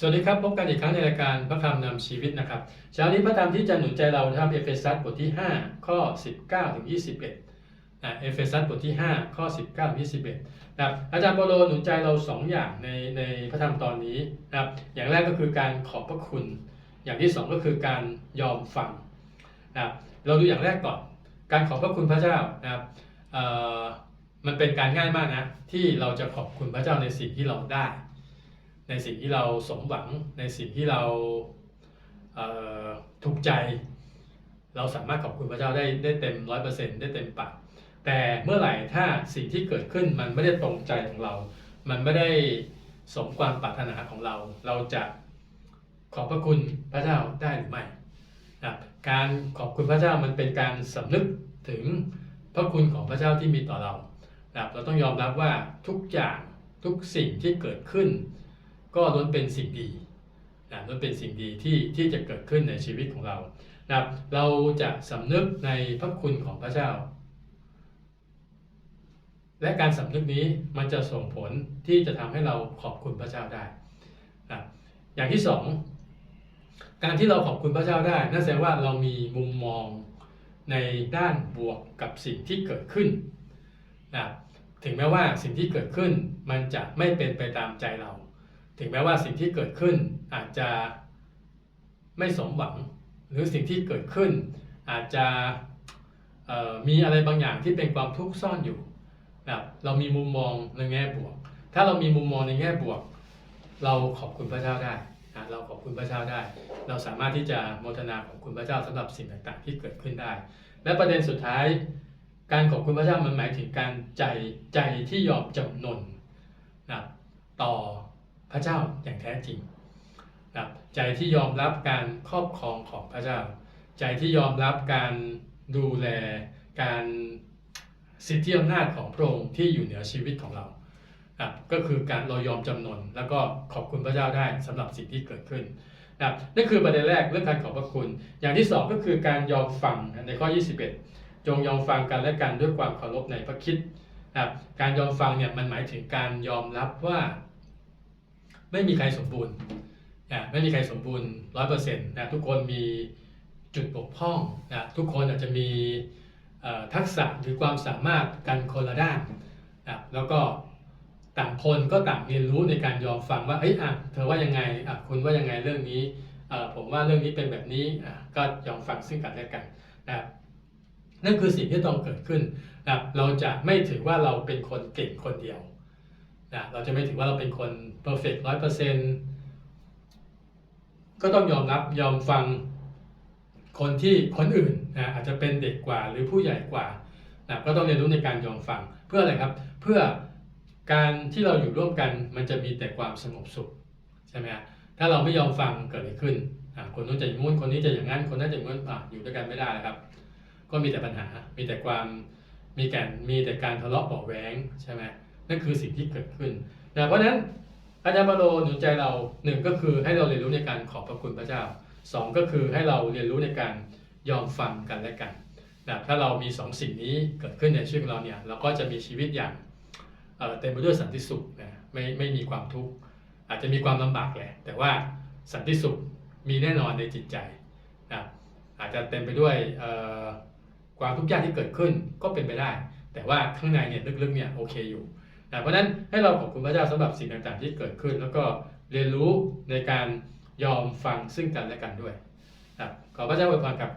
สวัสดีครับ พบกันอีกครั้งในรายการพระคำนำชีวิตนะครับเช้านี้พระธรรมที่จะหนุนใจเรานะครับเอเฟซัสบทที่ 5 ข้อ 19ถึง21นะเอเฟซัสบทที่ 5 ข้อ 19ถึง21นะครับอาจารย์เปโลหนุนใจเรา 2 อย่างในในพระธรรมตอนนี้นะครับอย่างแรกก็คือการขอบพระคุณ อย่างที่ 2 ก็คือการยอมฟังนะครับเราดูอย่างแรกก่อนการขอบพระคุณพระเจ้านะครับมันเป็นการง่ายมากนะที่เราจะขอบคุณพระเจ้าในสิ่งที่เราได้ ในสิ่งที่เราสมหวังในสิ่งที่เราเอ่อถูกใจ เราสามารถขอบคุณพระเจ้าได้ได้เต็มร้อยเปอร์เซ็นต์ได้เต็มปากแต่เมื่อไหร่ถ้าสิ่งที่เกิดขึ้นมันไม่ได้ตรงใจของเรา มันไม่ได้สมความปรารถนาของเรา เราจะขอบพระคุณพระเจ้าได้หรือไม่นะการขอบคุณพระเจ้ามันเป็นการสำนึกถึงพระคุณของพระเจ้าที่มีต่อเรานะเราต้องยอมรับว่าทุกอย่างทุกสิ่งที่เกิดขึ้น ก็ล้วนเป็นสิ่งดีนะล้วนเป็นสิ่งดีที่ที่จะเกิดขึ้นในชีวิตของเรานะเราจะสำนึกในพระคุณของพระเจ้า และการสำนึกนี้มันจะส่งผลที่จะทำให้เราขอบคุณพระเจ้าได้นะอย่างที่สองการที่เราขอบคุณพระเจ้าได้นั่นแสดงว่าเรามีมุมมองในด้านบวกกับสิ่งที่เกิดขึ้นนะถึงแม้ว่าสิ่งที่เกิดขึ้นมันจะไม่เป็นไปตามใจเรา ถึงแม้ว่าสิ่งที่เกิดขึ้นอาจจะไม่สมหวัง หรือสิ่งที่เกิดขึ้น อาจจะมีอะไรบางอย่างที่เป็นความทุกข์ซ่อนอยู่นะครับเรามีมุมมองในแง่บวก ถ้าเรามีมุมมองในแง่บวก เราขอบคุณพระเจ้าได้นะเราขอบคุณพระเจ้าได้ เราสามารถที่จะโมทนาขอบคุณพระเจ้าสำหรับสิ่งต่างๆ ที่เกิดขึ้นได้ และประเด็นสุดท้าย การขอบคุณพระเจ้ามันหมายถึงการใจใจที่ยอมจำนนนะต่อ พระเจ้าอย่างแท้จริงนะใจที่ยอมรับการครอบครองของพระเจ้า ใจที่ยอมรับการดูแลการสิทธิอำนาจของพระองค์ที่อยู่เหนือชีวิตของเรานะครับก็คือการเรายอมจำนนแล้วก็ขอบคุณพระเจ้าได้สำหรับสิ่งที่เกิดขึ้นนะนั่นคือประเด็นแรกเรื่องการขอบพระคุณ อย่างที่สองก็คือการยอมฟังในข้อ 21 จงยอมฟังกันและกันด้วยความเคารพในพระคิดนะการยอมฟังเนี่ยมันหมายถึงการยอมรับว่า ไม่มีใครสมบูรณ์นะไม่มีใครสมบูรณ์ร้อยเปอร์เซ็นต์นะทุกคนมีจุดบกพร่องนะทุกคนอาจจะมีทักษะหรือความสามารถกันคนละด้านนะแล้วก็ต่างคนก็ต่างเรียนรู้ในการยอมฟังว่าเอ้ยอะเธอว่ายังไงอะคุณว่ายังไงเรื่องนี้ผมว่าเรื่องนี้เป็นแบบนี้อะก็ยอมฟังซึ่งกันและกันนะครับนั่นคือสิ่งที่ต้องเกิดขึ้นนะครับเราจะไม่ถือว่าเราเป็นคนเก่งคนเดียว นะเราจะไม่ถือว่าเราเป็นคน perfect ร้อยเปอร์เซ็นต์ก็ต้องยอมรับยอมฟังคนที่คนอื่นนะอาจจะเป็นเด็กกว่าหรือผู้ใหญ่กว่านะก็ต้องเรียนรู้ในการยอมฟังเพื่ออะไรครับ เพื่อการที่เราอยู่ร่วมกันมันจะมีแต่ความสงบสุขใช่ไหมฮะถ้าเราไม่ยอมฟังเกิดอะไรขึ้นอะคนนู้นจะอย่างงู้นคนนี้จะอย่างนั้นคนนั้นจะอย่างงู้นอยู่ด้วยกันไม่ได้นะครับ ก็มีแต่ปัญหา มีแต่ความมีแการมีแต่การทะเลาะเบาะแวงใช่ไหม นั่นคือสิ่งที่เกิดขึ้นนะเพราะฉะนั้นอาจารย์ปาโลหนุนใจเราหนึ่งก็คือให้เราเรียนรู้ในการขอบพระคุณพระเจ้าสองก็คือให้เราเรียนรู้ในการยอมฟังกันและกันนะถ้าเรามีสองสิ่งนี้เกิดขึ้นในชีวิตเราเนี่ยเราก็จะมีชีวิตอย่างเเต็มไปด้วยสันติสุขนะไม่ไม่มีความทุกข์อาจจะมีความลำบากแหละแต่ว่าสันติสุขมีแน่นอนในจิตใจนะอาจจะเต็มไปด้วยความทุกข์ยากที่เกิดขึ้นก็เป็นไปได้ แต่ว่าข้างในเนี่ยลึกๆเนี่ยโอเคอยู่ นะเพราะฉะนั้นให้เราขอบคุณพระเจ้าสำหรับสิ่งต่างๆ ที่เกิดขึ้น แล้วก็เรียนรู้ในการยอมฟังซึ่งกันและกันด้วยนะขอพระเจ้าอวยพรครับ